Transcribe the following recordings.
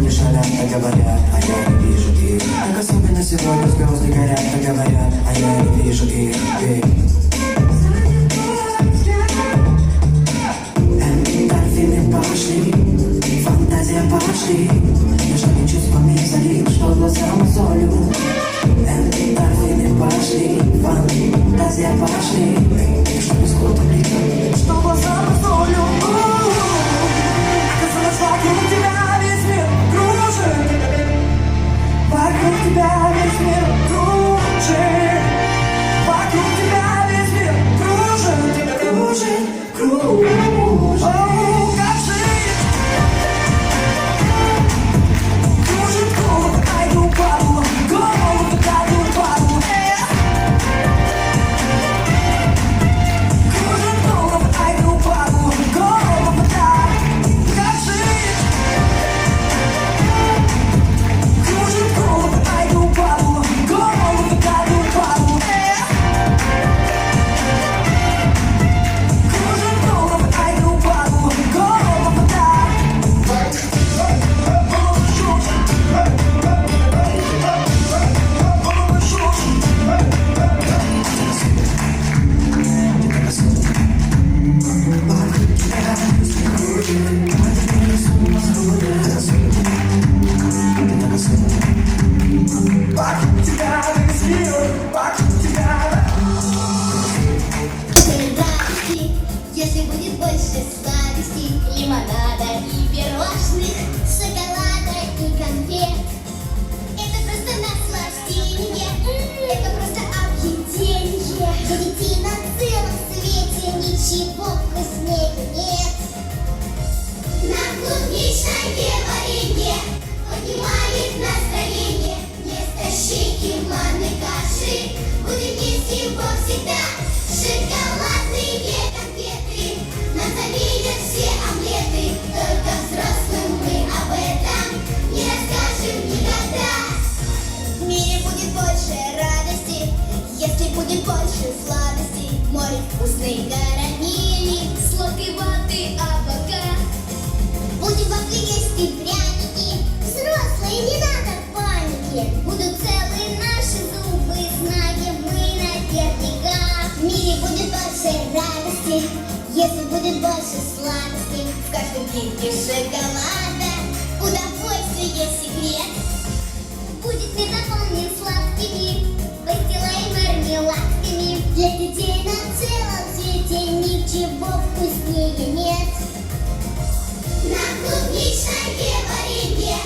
сегодня люди шалят, а говорят, а я не вижу их Так особенно сегодня звезды горят, а говорят, а я не вижу их Эй. Эндорфины пошли, фантазия пошли Между чувствами залив, что глаза мозолю Эндорфины пошли, фантазия пошли Что происходит близко, что глаза Uhul! кипки шоколада Удовольствие секрет Будет не заполнен сладкими Пастила и мармеладками. Для детей на целом свете Ничего вкуснее нет. На клубничной варенье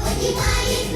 Понимает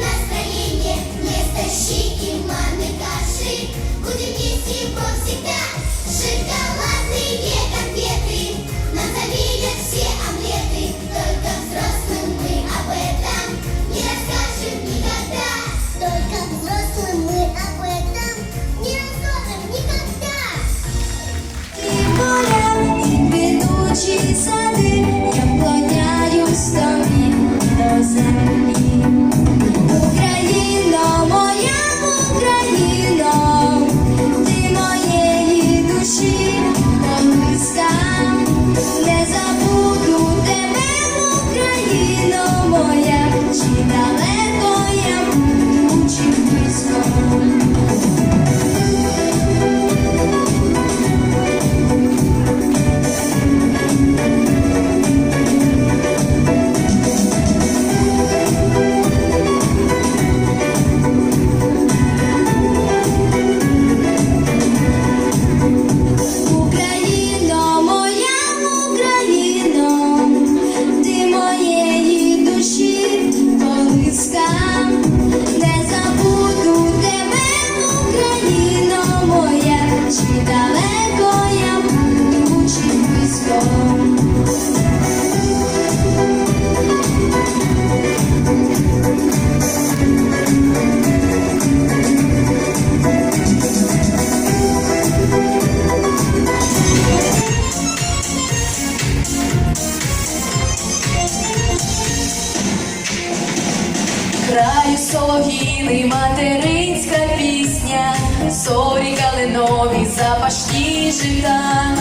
солов'їний материнська пісня, сорі калинові запашні жита,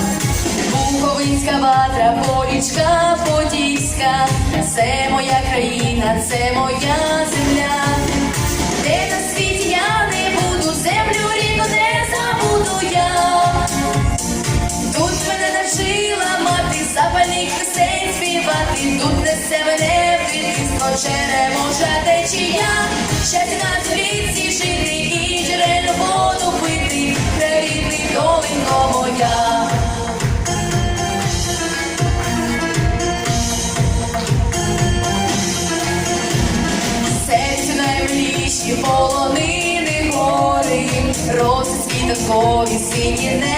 Буковинська ватра, полічка подільська, це моя країна, це моя земля. Дунесе мене в вільство черемоша течія, щастя на зоріці жити і джерельну воду пити, рідний долинко моя. Серцю наймиліші полонини гори, роси світанкові сині не.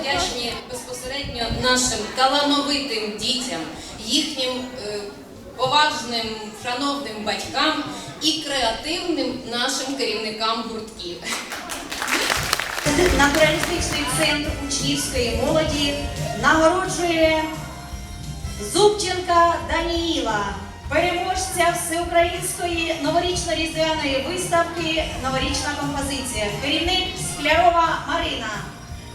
Вдячні безпосередньо нашим талановитим дітям, їхнім е, поважним, шановним батькам і креативним нашим керівникам гуртків. Натуралістичний центр учнівської молоді нагороджує Зубченка Даніїла, переможця всеукраїнської новорічно-різдвяної виставки Новорічна композиція, керівник Склярова Марина.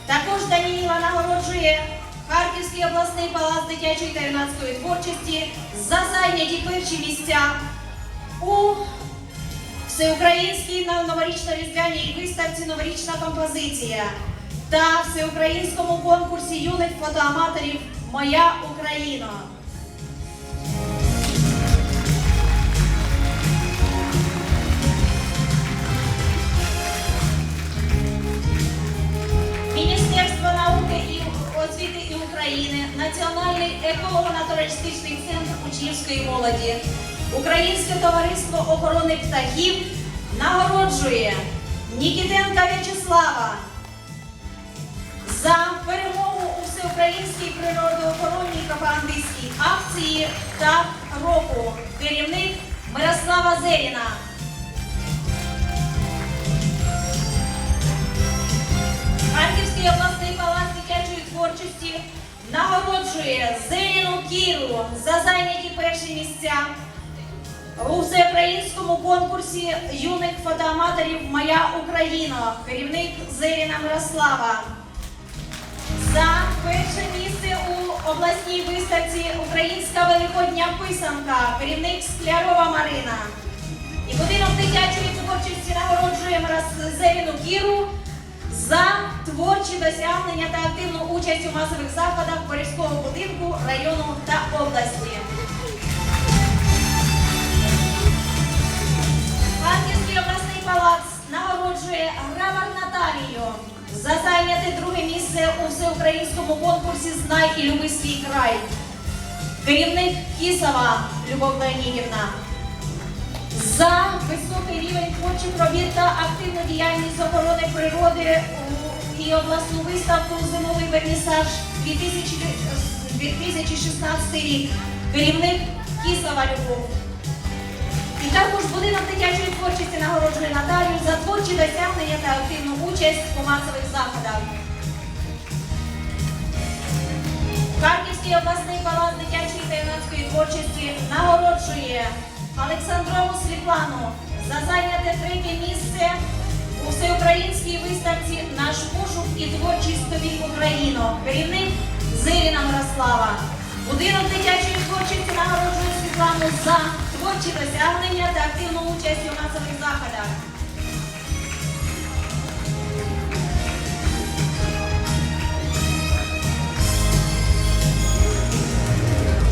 Також Даніїла нагороджує Харківський обласний палац дитячої та юнацької творчості за зайняті перші місця у Всеукраїнській новорічно-різдвяній виставці Новорічна композиція та всеукраїнському конкурсі юних фотоаматорів Моя Україна. України, Національний еколого-натуралістичний центр учнівської молоді, Українське товариство охорони птахів нагороджує Нікітенка В'ячеслава за перемогу у всеукраїнській природоохоронній пропагандистській акції «Так року. Керівник Мирослава Зеріна. Харківський обласний палац дитячої творчості нагороджує Зеліну Кіру за зайняті перші місця у всеукраїнському конкурсі юних фотоаматорів Моя Україна, керівник Зеліна Мирослава. За перше місце у обласній виставці Українська великодня писанка, керівник Склярова Марина. І будинок дитячої творчості нагороджує Зеліну Кіру за творчі досягнення та активну участь у масових заходах Борівського будинку, району та області. Харківський обласний палац нагороджує Гравар Наталію за зайняте друге місце у всеукраїнському конкурсі Знай і люби свій край. Керівник Кісова Любов Леонідівна. За високий рівень творчих робіт активну діяльність охорони природи і обласну виставку Зимовий вернісаж 2016 рік. Керівник Кісова Любов. І також будинок дитячої творчості нагороджує Наталію за творчі досягнення та активну участь у масових заходах. Харківський обласний палац дитячої та юнацької творчості нагороджує Олександрову Світлану за зайняте третє місце у всеукраїнській виставці Наш пошук і творчість тобі Україно. Керівник Зиріна Мирослава. Будинок дитячої творчості нагороджує Світлану за творчі досягнення та активну участь у масових заходах.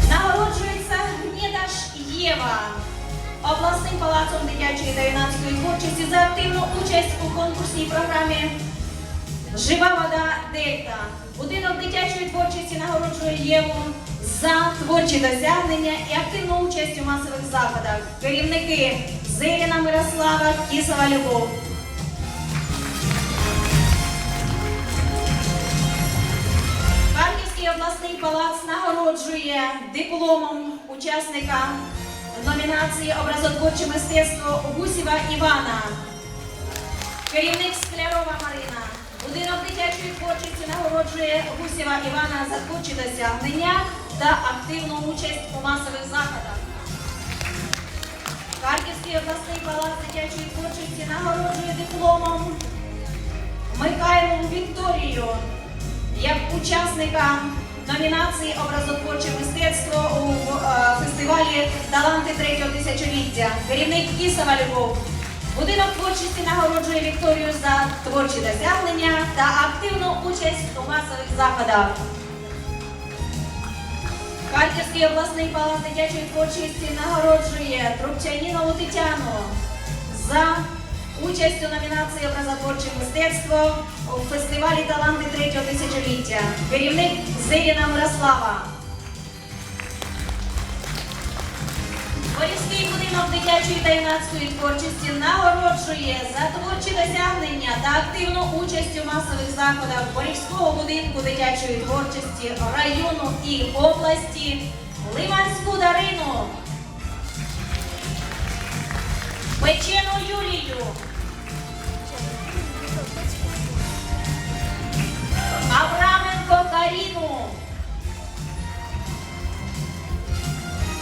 Нагороджується Гнєдаш Єва обласним палацом дитячої та юнацької творчості за активну участь у конкурсній програмі Жива вода Дельта. Будинок дитячої творчості нагороджує Єву за творчі досягнення і активну участь у масових заходах. Керівники Зеліна Мирослава, Кісова Любов. Харківський обласний палац нагороджує дипломом учасника номінації Образотворче мистецтво Гусєва Івана. Керівник Склярова Марина. Будинок дитячої творчості нагороджує Гусєва Івана за творчі досягнення та активну участь у масових заходах. Харківський обласний палац дитячої творчості нагороджує дипломом Михайлову Вікторію як учасника номінації Образотворче мистецтво у е, фестивалі Таланти третього тисячоліття. Керівник Кісова Любов. Будинок творчості нагороджує Вікторію за творчі досягнення та активну участь у масових заходах. Харківський обласний палац дитячої творчості нагороджує Трубчанінову Тетяну за участь у номінації Образотворче мистецтво у фестивалі Таланти третього тисячоліття. Керівник Зиріна Мирослава. Борівський будинок дитячої та юнацької творчості нагороджує за творчі досягнення та активну участь у масових заходах Борівського будинку дитячої творчості району і області Лиманську Дарину, Печену Юлію, Авраменко Каріну.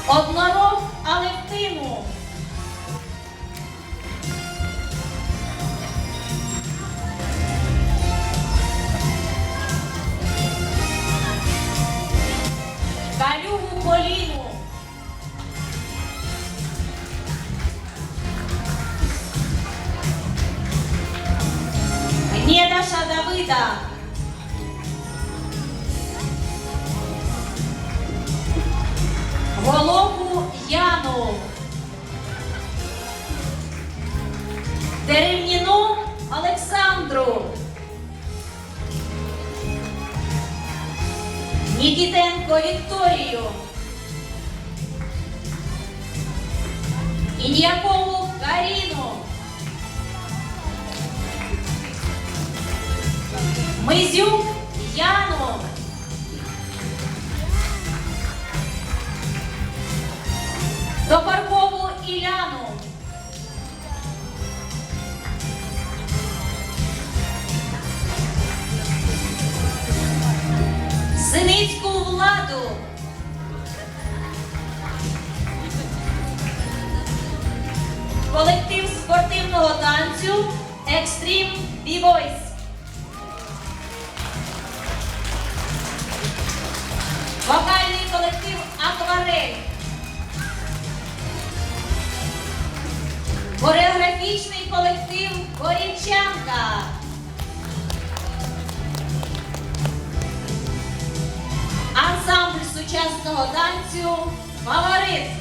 Однорог Алевтину. Вікторію. Індіякову Каріну. Мизюк Яну. Топаркову Іляну. Синицьку владу. Колектив спортивного танцю Екстрім B-Boys. Вокальний колектив Акварель. Хореографічний колектив Борівчанка. Ансамбль сучасного танцю Фаворит.